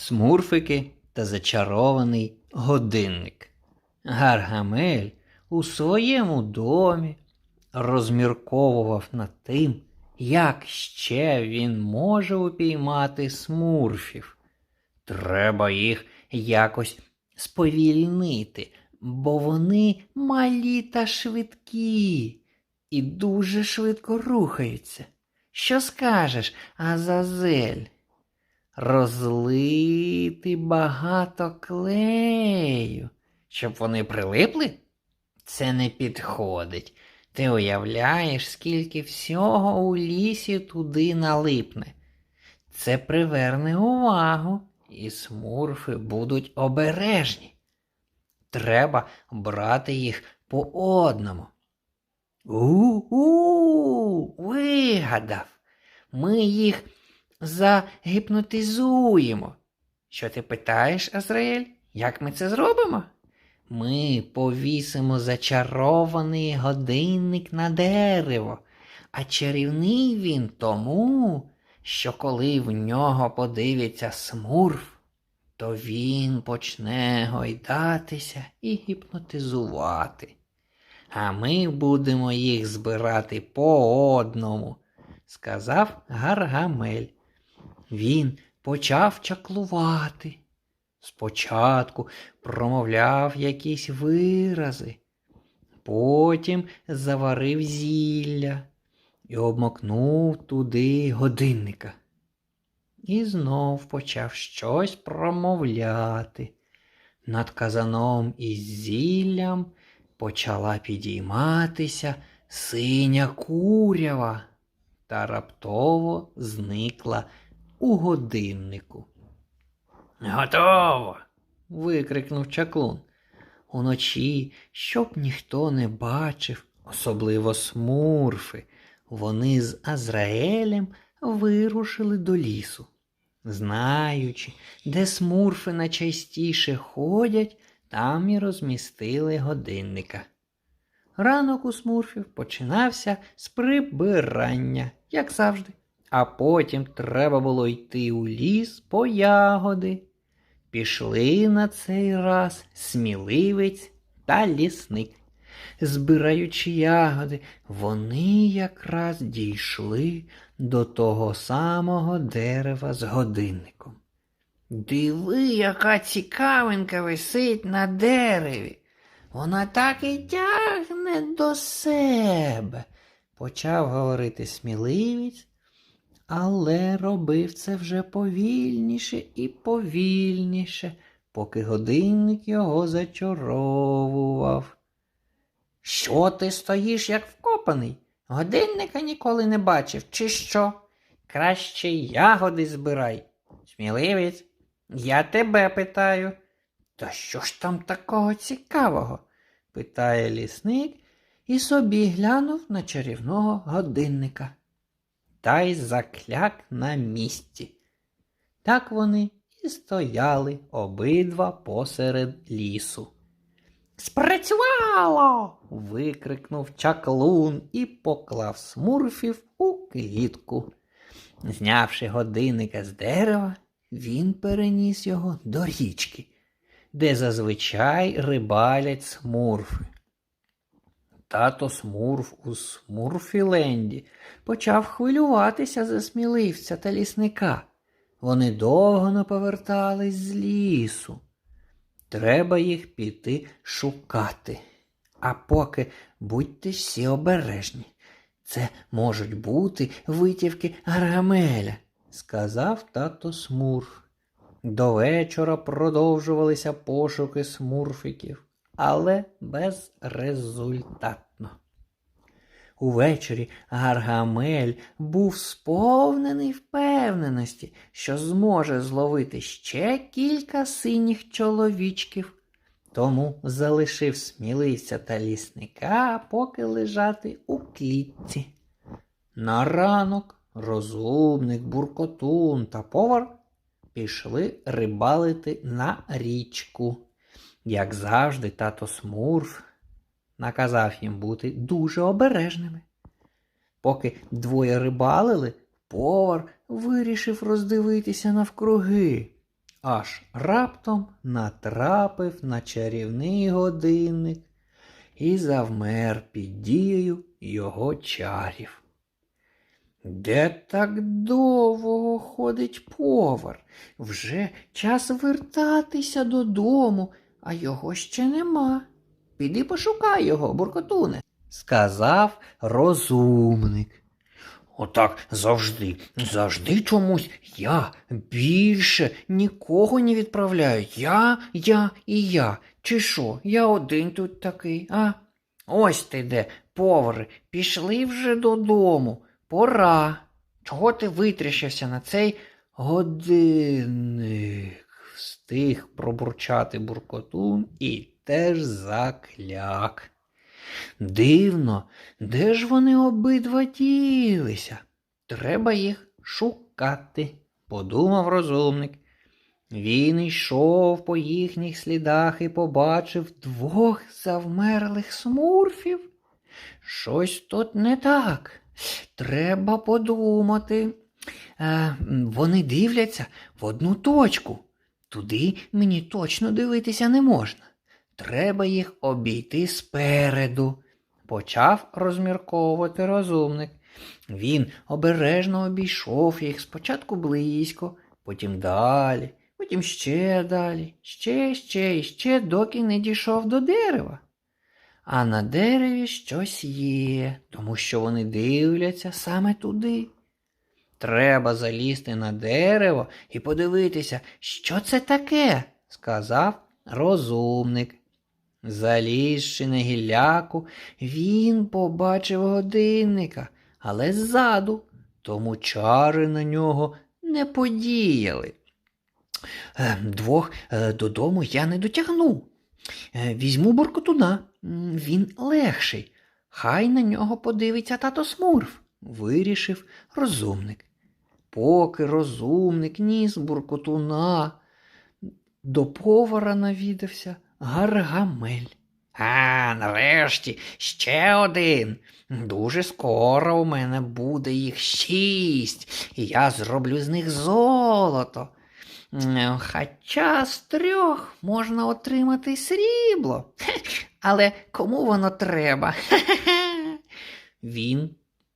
смурфики та зачарований годинник. Гаргамель у своєму домі розмірковував над тим, як ще він може упіймати смурфів. Треба їх якось сповільнити, бо вони малі та швидкі і дуже швидко рухаються. Що скажеш, Азазель? Розлити багато клею, щоб вони прилипли? Це не підходить. Ти уявляєш, скільки всього у лісі туди налипне. Це приверне увагу, і смурфи будуть обережні. Треба брати їх по одному. У-у, вигадав. Ми їх загіпнотизуємо. Що ти питаєш, Азраїль? Як ми це зробимо? Ми повісимо зачарований годинник на дерево, а чарівний він тому, що коли в нього подивиться смурф, то він почне гойдатися і гіпнотизувати. А ми будемо їх збирати по одному, сказав Гаргамель. Він почав чаклувати. Спочатку промовляв якісь вирази, потім заварив зілля і обмокнув туди годинника. І знов почав щось промовляти. Над казаном із зіллям почала підійматися синя курява та раптово зникла у годиннику. Готово. викрикнув чаклун. Уночі, щоб ніхто не бачив, особливо смурфи, вони з Азраелем вирушили до лісу. Знаючи, де смурфи найчастіше ходять, там і розмістили годинника. Ранок у смурфів починався з прибирання, як завжди, а потім треба було йти у ліс по ягоди. Пішли на цей раз сміливець та лісник. Збираючи ягоди, вони якраз дійшли до того самого дерева з годинником. Диви, яка цікавинка висить на дереві. Вона так і тягне до себе, почав говорити сміливець, але робив це вже повільніше і повільніше, поки годинник його зачаровував. Що ти стоїш, як вкопаний? Годинника ніколи не бачив, чи що? Краще ягоди збирай. Сміливець, я тебе питаю. Та що ж там такого цікавого? питає лісник і собі глянув на чарівного годинника. Та й закляк на місці. Так вони і стояли обидва посеред лісу. Спрацювало. викрикнув чаклун і поклав смурфів у клітку. Знявши годинника з дерева, він переніс його до річки, де зазвичай рибалять смурфи. Тато Смурф у Смурфіленді почав хвилюватися за сміливця та лісника. Вони довго не повертались з лісу. Треба їх піти шукати. А поки будьте всі обережні. Це можуть бути витівки Гаргамеля, сказав тато Смурф. До вечора продовжувалися пошуки смурфиків, але безрезультатно. Увечері Гаргамель був сповнений впевненості, що зможе зловити ще кілька синіх чоловічків. Тому залишив сміливця та лісника, поки лежати у клітці. На ранок розумник, буркотун та повар пішли рибалити на річку. Як завжди, тато Смурф наказав їм бути дуже обережними. Поки двоє рибалили, повар вирішив роздивитися навкруги. аж раптом натрапив на чарівний годинник і завмер під дією його чарів. Де так довго ходить повар? Вже час вертатися додому, а його ще нема. Піди пошукай його, буркотуне, сказав розумник. Отак завжди, завжди чомусь я більше нікого не відправляю. Я, я і я. Чи що, я один тут такий, а? Ось ти де, повари, пішли вже додому. Пора. Чого ти витріщився на цей годинник? Встиг пробурчати буркотун і теж закляк. Дивно, де ж вони обидва ділися? Треба їх шукати, подумав розумник. Він йшов по їхніх слідах і побачив двох завмерлих смурфів. Щось тут не так. Треба подумати. Е, вони дивляться в одну точку. Туди мені точно дивитися не можна. Треба їх обійти спереду, почав розмірковувати розумник. Він обережно обійшов їх спочатку близько, потім далі, потім ще далі, ще, ще і ще, доки не дійшов до дерева. А на дереві щось є, тому що вони дивляться саме туди. Треба залізти на дерево і подивитися, що це таке, сказав розумник. Залізши на гілляку, він побачив годинника, але ззаду, тому чари на нього не подіяли. Е, Двох е, додому я не дотягну. Е, Візьму буркотуна, він легший. Хай на нього подивиться тато Смурф, вирішив розумник. Поки розумник ніс буркотуна, до повара навідався Гаргамель. А, нарешті ще один. Дуже скоро у мене буде їх шість, і я зроблю з них золото. Хоча з трьох можна отримати срібло. Але кому воно треба? Він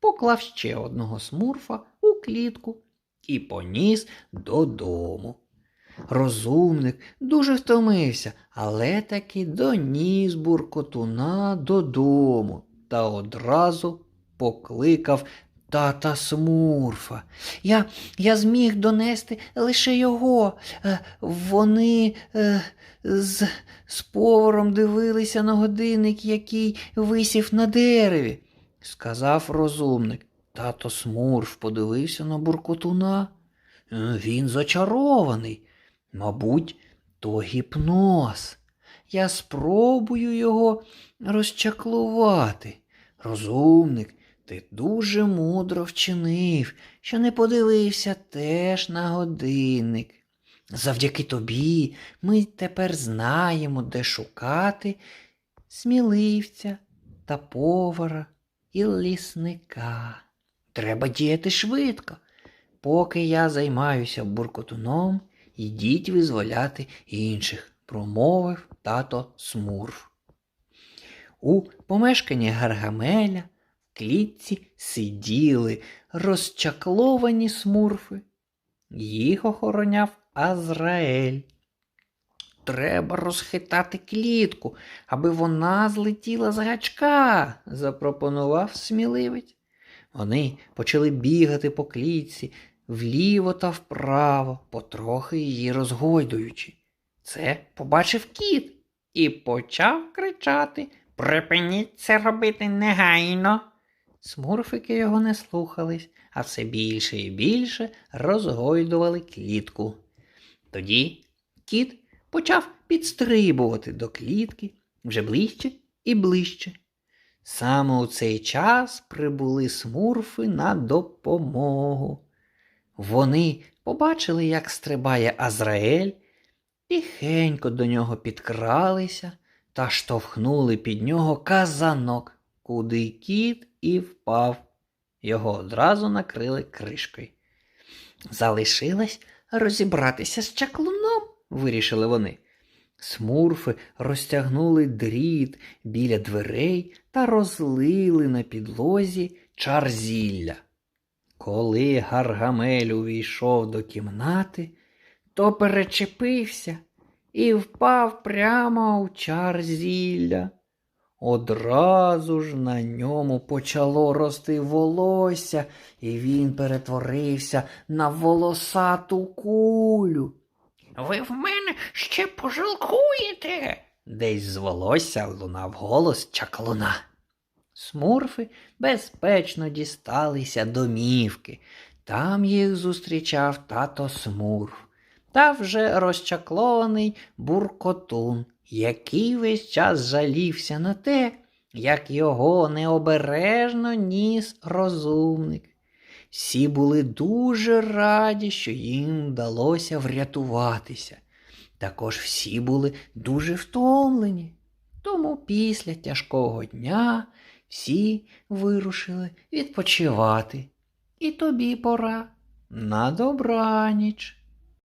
поклав ще одного смурфа у клітку і поніс додому. Розумник дуже втомився, але таки доніс буркотуна додому та одразу покликав тата Смурфа. Я, я зміг донести лише його. Е, Вони е, з, з поваром дивилися на годинник, який висів на дереві, сказав розумник. Тато Смурф подивився на буркотуна. «Е, Він зачарований. Мабуть, то гіпноз. Я спробую його розчаклувати. Розумник, ти дуже мудро вчинив, що не подивився теж на годинник. Завдяки тобі ми тепер знаємо, де шукати сміливця та повара і лісника. Треба діяти швидко. Поки я займаюся буркотуном, ідіть визволяти інших, промовив тато Смурф. У помешканні Гаргамеля в клітці сиділи розчакловані смурфи. Їх охороняв Азраель. Треба розхитати клітку, аби вона злетіла з гачка, запропонував сміливець. Вони почали бігати по клітці вліво та вправо, потрохи її розгойдуючи. Це побачив кіт і почав кричати Припиніть це робити негайно. Смурфики його не слухались, а все більше і більше розгойдували клітку. Тоді кіт почав підстрибувати до клітки вже ближче і ближче. Саме у цей час прибули смурфи на допомогу. Вони побачили, як стрибає Азраель, тихенько до нього підкралися та штовхнули під нього казанок, куди кіт і впав. Його одразу накрили кришкою. Залишилась розібратися з чаклуном, вирішили вони. Смурфи розтягнули дріт біля дверей та розлили на підлозі чар зілля. Коли Гаргамель увійшов до кімнати, то перечепився і впав прямо у чар зілля. Одразу ж на ньому почало рости волосся, і він перетворився на волосату кулю. Ви в мене ще пожалкуєте. Десь з волосся лунав голос чаклуна. Смурфи безпечно дісталися домівки. Там їх зустрічав тато Смурф та вже розчаклований буркотун, який весь час жалівся на те, як його необережно ніс розумник. Всі були дуже раді, що їм вдалося врятуватися. Також всі були дуже втомлені. Тому після тяжкого дня всі вирушили відпочивати. І тобі пора. На добраніч.